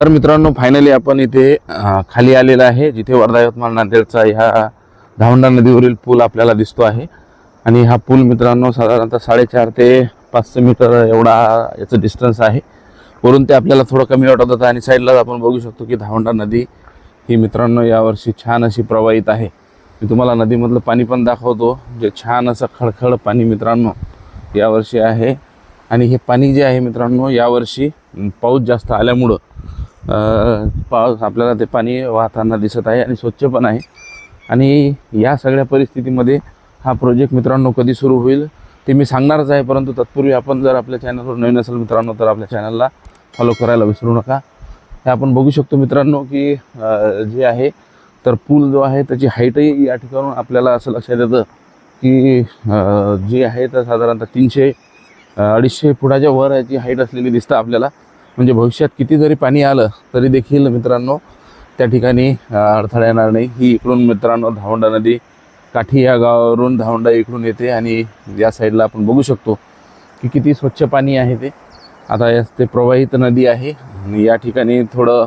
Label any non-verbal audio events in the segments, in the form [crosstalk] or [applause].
तर मित्रांनो फायनली आपण इथे खाली आलेला आहे जिथे वर्धा यवतमाळ नांदेडचा ह्या धावंडा नदीवरील पूल आपल्याला दिसतो आहे. आणि हा पूल मित्रांनो साधारणतः साडेचार ते पाचशे मीटर एवढा याचं डिस्टन्स आहे. वरून ते आपल्याला थोडं कमी वाटत होतं आणि साईडला आपण बघू शकतो की धावंडा नदी ही मित्रांनो यावर्षी छान अशी प्रवाहित आहे. मी तुम्हाला नदीमधलं पाणी पण दाखवतो जे छान असं खळखळ पाणी मित्रांनो यावर्षी आहे. आणि हे पाणी जे आहे मित्रांनो यावर्षी पाऊस जास्त आल्यामुळं पाऊस आपल्याला ते पाणी वाहताना दिसत आहे आणि स्वच्छ पण आहे. आणि या सगळ्या परिस्थितीमध्ये हा प्रोजेक्ट मित्रांनो कधी सुरू होईल ते मी सांगणारच आहे परंतु तत्पूर्वी आपण जर आपल्या चॅनलवर नवीन असेल मित्रांनो तर आपल्या चॅनलला फॉलो करायला विसरू नका. हे आपण बघू शकतो मित्रांनो की जे आहे तर पूल जो आहे त्याची हाईटही या ठिकाणून आपल्याला असं लक्षात येतं की जे आहे तर साधारणतः तीनशे अडीचशे फुटाच्या वर याची हाईट असलेली दिसतं आपल्याला. म्हणजे भविष्यात किती जरी पाणी आलं तरी देखील मित्रांनो त्या ठिकाणी अडथळा येणार नाही. ही इकडून मित्रांनो धावंडा नदी काठी या गावावरून धावंडा इकडून येते आणि या साईडला आपण बघू शकतो की किती स्वच्छ पाणी आहे ते. आता या ते प्रवाहित नदी आहे आणि या ठिकाणी थोडं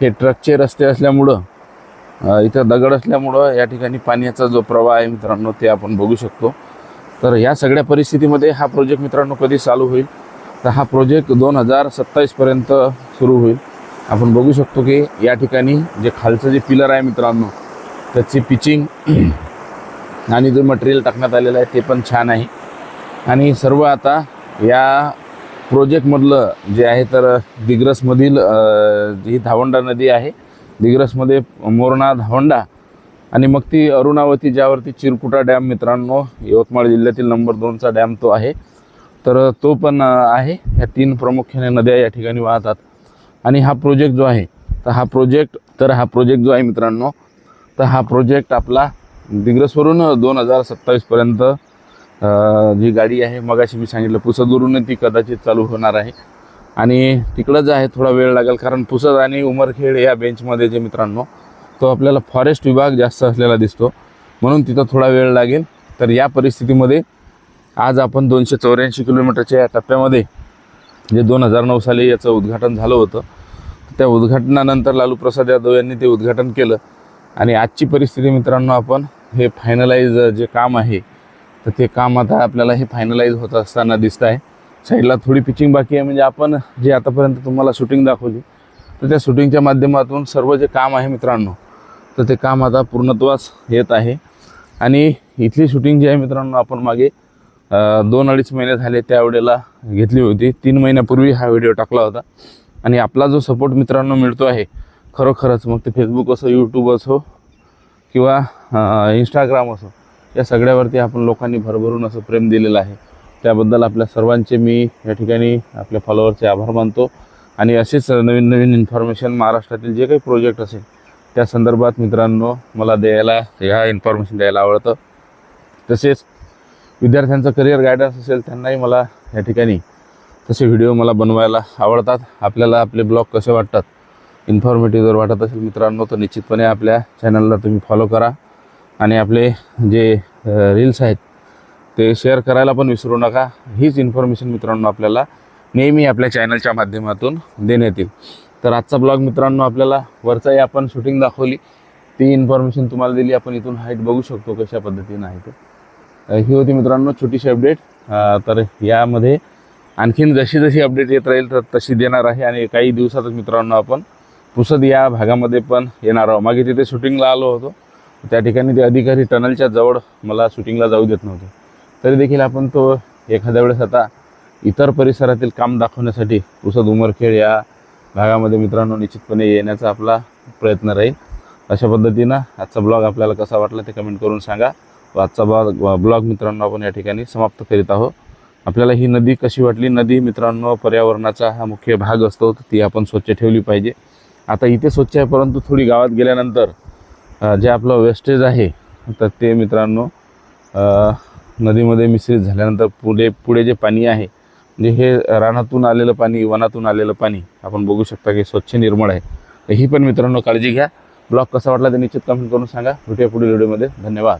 हे ट्रकचे रस्ते असल्यामुळं इथं दगड असल्यामुळं या ठिकाणी पाण्याचा जो प्रवाह आहे मित्रांनो ते आपण बघू शकतो. तर या सगळ्या परिस्थितीमध्ये हा प्रोजेक्ट मित्रांनो कधी चालू होईल? तर हा प्रोजेक्ट दोन हजार सत्तावीसपर्यंत सुरू होईल. आपण बघू शकतो की या ठिकाणी जे खालचं जे पिलर आहे मित्रांनो त्याची पिचिंग [clears throat] आणि जो मटेरियल टाकण्यात आलेलं आहे ते पण छान आहे. आणि सर्व आता या प्रोजेक्टमधलं जे आहे तर दिग्रसमधील जी धावंडा नदी आहे दिग्रसमध्ये मोरणा धावंडा आणि मग ती अरुणावती ज्यावरती चिरकुटा डॅम मित्रांनो यवतमाळ जिल्ह्यातील नंबर दोनचा डॅम तो आहे. तर तो पण आहे. ह्या तीन प्रामुख्याने नद्या या ठिकाणी वाहतात. आणि हा प्रोजेक्ट जो आहे तर हा प्रोजेक्ट तर हा प्रोजेक्ट जो आहे मित्रांनो तर हा प्रोजेक्ट आपला दिग्रसवरून दोन हजार सत्तावीसपर्यंत जी गाडी आहे मगाशी मी सांगितलं पुसदवरून ती कदाचित चालू होणार आहे. आणि तिकडं जे आहे थोडा वेळ लागेल कारण पुसद आणि उमरखेड या बेंचमध्ये जे मित्रांनो तो आपल्याला फॉरेस्ट विभाग जास्त असलेला दिसतो. म्हणून तिथं थोडा वेळ लागेल. तर या परिस्थितीमध्ये आज आपण दोनशे चौऱ्याऐंशी किलोमीटरच्या या टप्प्यामध्ये जे दोन हजार नऊ साली याचं उद्घाटन झालं होतं त्या उद्घाटनानंतर लालू प्रसाद यादव यांनी ते उद्घाटन केलं. आणि आजची परिस्थिती मित्रांनो आपण हे फायनलाइज जे काम आहे तर ते काम आता आपल्याला हे फायनलाइज होत असताना दिसत आहे साईडला थोडी पिचिंग बाकी आहे म्हणजे आपण जे आतापर्यंत तुम्हाला शूटिंग दाखवली तर त्या शूटिंगच्या माध्यमातून सर्व जे काम आहे मित्रांनो तर ते काम आता पूर्णत्वास येत आहे. आणि इथली शूटिंग जी आहे मित्रांनो आपण मागे दोन अडीच महिने झाले त्यावेळेला घेतली होती. तीन महिन्यापूर्वी हा व्हिडिओ टाकला होता. आणि आपला जो सपोर्ट मित्रांनो मिळतो आहे खरोखरच मग ते फेसबुक असो यूट्यूब असो किंवा इंस्टाग्राम असो या सगळ्यावरती आपण लोकांनी भरभरून असं प्रेम दिलेलं आहे. त्याबद्दल आपल्या सर्वांचे मी या ठिकाणी आपल्या फॉलोअरचे आभार मानतो. आणि असेच नवीन नवीन इन्फॉर्मेशन महाराष्ट्रातील जे काही प्रोजेक्ट असेल त्या संदर्भात मित्रांनो मला द्यायला ह्या इन्फॉर्मेशन द्यायला आवडतं. तसेच विद्यार्थ्यांचं करिअर गायडन्स असेल त्यांनाही मला या ठिकाणी तसे व्हिडिओ मला बनवायला आवडतात. आपल्याला आपले ब्लॉग कसे वाटतात इन्फॉर्मेटिव्ह जर वाटत असेल मित्रांनो तर निश्चितपणे आपल्या चॅनलला तुम्ही फॉलो करा. आणि आपले जे रील्स आहेत ते शेअर करायला पण विसरू नका. हीच इन्फॉर्मेशन मित्रांनो आपल्याला नेहमी आपल्या चॅनलच्या माध्यमातून देण्यात येईल. तर आजचा ब्लॉग मित्रांनो आपल्याला वरचाही आपण शूटिंग दाखवली. ती इन्फॉर्मेशन तुम्हाला दिली. आपण इथून हाईट बघू शकतो कशा पद्धतीनं आहे ते. ही होती मित्रांनो छोटीशी अपडेट तर यामध्ये आणखीन जशी जशी अपडेट येत राहील तर तशी देणार आहे आणि काही दिवसातच मित्रांनो आपण पुसद या भागामध्ये पण येणार आहोत. मागे तिथे शूटिंगला आलो होतो. त्या ठिकाणी ते अधिकारी टनलच्या जवळ मला शूटिंगला जाऊ देत नव्हते. तरी देखील आपण तो एखाद्या वेळेस आता इतर परिसरातील काम दाखवण्यासाठी पुसद उमरखेड या भागामध्ये मित्रांनो निश्चितपणे येण्याचा आपला प्रयत्न राहील. अशा पद्धतीनं आजचा ब्लॉग आपल्याला कसा वाटला ते कमेंट करून सांगा. आजचा ब्लॉग ब्लॉग मित्रांनो आपण या ठिकाणी समाप्त करीत आहोत. आपल्याला ही नदी कशी वाटली? नदी मित्रांनो पर्यावरणाचा हा मुख्य भाग असतो ती आपण स्वच्छ ठेवली पाहिजे. आता इथे स्वच्छ आहे परंतु थोडी गावात गेल्यानंतर जे आपलं वेस्टेज आहे तर ते मित्रांनो नदीमध्ये मिश्रित झाल्यानंतर पुढे पुढे जे पाणी आहे म्हणजे हे रानातून आलेलं पाणी वनातून आलेलं पाणी आपण बघू शकता की स्वच्छ निर्मळ आहे. तर ही पण मित्रांनो काळजी घ्या. ब्लॉग कसा वाटला ते निश्चित कमेंट करून सांगा. भेटूया पुढील व्हिडिओमध्ये धन्यवाद.